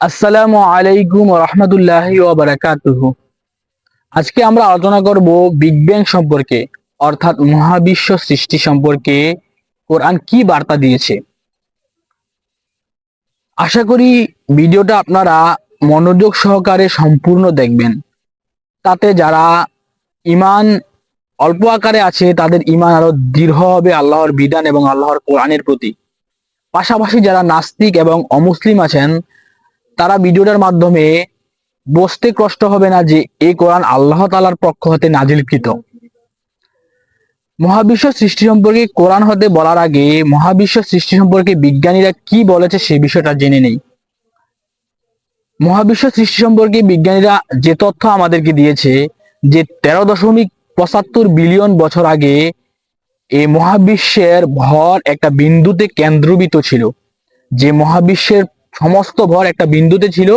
আসসালামু আলাইকুম রহমতুল্লাহ বারাকাতুহ। আজকে আমরা আলোচনা করব বিগ ব্যাং সম্পর্কে, অর্থাৎ মহাবিশ্ব সৃষ্টি সম্পর্কে। কোরআন কি বার্তা দিয়েছে? আশা করি ভিডিওটা আপনারা মনোযোগ সহকারে সম্পূর্ণ দেখবেন। তাতে যারা ইমান অল্প আকারে আছে, তাদের ইমান আরও দৃঢ় হবে আল্লাহর বিধান এবং আল্লাহর কোরআনের প্রতি। পাশাপাশি যারা নাস্তিক এবং অমুসলিম আছেন তারা ভিডিওটার মাধ্যমে বসতে কষ্ট হবে না যে এই কোরআন আল্লাহ তালার পক্ষ হতে নাজিলকৃত। মহাবিশ্ব সৃষ্টি সম্পর্কে কোরআন হতে বলার আগে মহাবিশ্ব সৃষ্টি সম্পর্কে বিজ্ঞানীরা কি বলেছে সে বিষয়টা জেনে নেই। মহাবিশ্ব সৃষ্টি সম্পর্কে বিজ্ঞানীরা যে তথ্য আমাদেরকে দিয়েছে যে তেরো দশমিক পঁচাত্তর বিলিয়ন বছর আগে এই মহাবিশ্বের ভর একটা বিন্দুতে কেন্দ্রবিত ছিল। যে মহাবিশ্বের সমস্ত ভর একটা বিন্দুতে ছিল।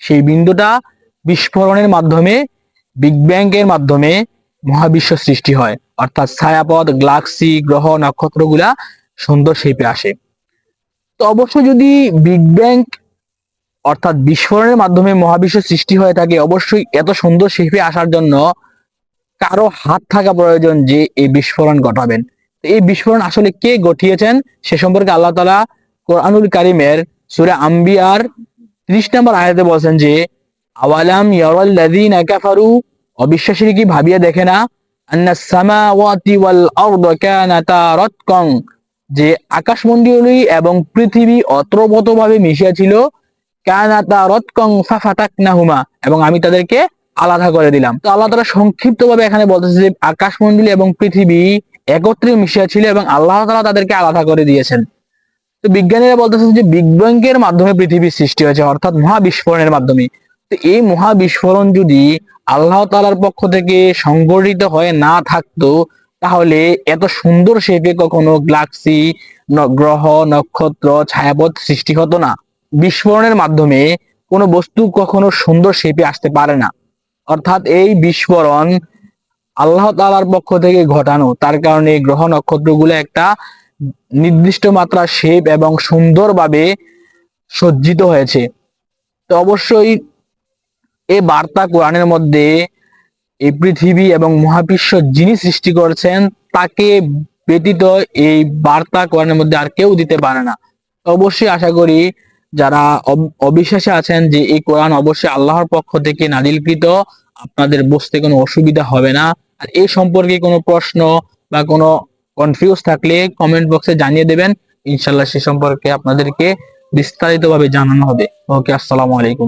সেই বিন্দুটা বিস্ফোরণের মাধ্যমে বিগ ব্যাংকের মাধ্যমে মহাবিশ্ব সৃষ্টি হয়। অর্থাৎ ছায়াপথ গ্লাক্সি গ্রহ, নক্ষত্রগুলা সুন্দর শেপে আসে। তো অবশ্য যদি বিগ ব্যাং অর্থাৎ বিস্ফোরণের মাধ্যমে মহাবিশ্ব সৃষ্টি হয়ে থাকে, অবশ্যই এত সুন্দর শেপে আসার জন্য কারও হাত থাকা প্রয়োজন যে এই বিস্ফোরণ ঘটাবেন। এই বিস্ফোরণ আসলে কে ঘটিয়েছেন, সে সম্পর্কে আল্লাহ তালা কোরআনুল কারিমের সুরে আম্বিয়ার ত্রিশ নম্বর আয়াতে বলছেন যে, আওয়ালাম ইয়ারাল্লাযীনা কাফারু? অবিশ্বাসী কি ভাবিয়া দেখে না? আন্না সামাওয়াতি ওয়াল আরদ কানাতা রাতকান যে আকাশমণ্ডলী এবং পৃথিবী অত্রবতভাবে মিশিয়া ছিল কানাতা রৎকং ফাফাতাকনাহুমা। এবং আমি তাদেরকে আলাদা করে দিলাম। তো আল্লাহ তাআলা সংক্ষিপ্তভাবে এখানে বলতেছে যে আকাশমণ্ডলী এবং পৃথিবী একত্রে মিশিয়া ছিল এবং আল্লাহ তাআলা তাদেরকে আলাদা করে দিয়েছেন। তো বিজ্ঞানীরা বলতেছেন যে বিগ ব্যাংকের মাধ্যমে পৃথিবীর সৃষ্টি হয়েছে, অর্থাৎ মহাবিস্ফোরণের মাধ্যমে। তো এই মহাবিস্ফোরণ যদি আল্লাহ তালার পক্ষ থেকে সংগঠিত হয়ে না থাকতো, তাহলে এত সুন্দর শেপে কখনো গ্লাক্সি গ্রহ, নক্ষত্র, ছায়াপথ সৃষ্টি হতো না। বিস্ফোরণের মাধ্যমে কোনো বস্তু কখনো সুন্দর শেপে আসতে পারে না। অর্থাৎ এই বিস্ফোরণ আল্লাহ তালার পক্ষ থেকে ঘটানো, তার কারণে গ্রহ নক্ষত্রগুলো একটা নির্দিষ্ট মাত্রা শেপ এবং সুন্দরভাবে সজ্জিত হয়েছে। তো অবশ্যই এই বার্তা কোরআনের মধ্যে এই পৃথিবী এবং মহাবিশ্ব যিনি সৃষ্টি করেছেন, তাকে ব্যতীত এই বার্তা কোরআনের মধ্যে আর কেউ দিতে পারে না। অবশ্যই আশা করি যারা অবিশ্বাসে আছেন যে এই কোরআন অবশ্যই আল্লাহর পক্ষ থেকে নাদিলকৃত আপনাদের বসতে কোনো অসুবিধা হবে না। আর এই সম্পর্কে কোনো প্রশ্ন বা কোনো কনফিউজ থাকলে কমেন্ট বক্সে জানিয়ে দেবেন। ইনশাল্লাহ সে সম্পর্কে আপনাদেরকে বিস্তারিতভাবে জানানো হবে। ওকে আসসালামু আলাইকুম।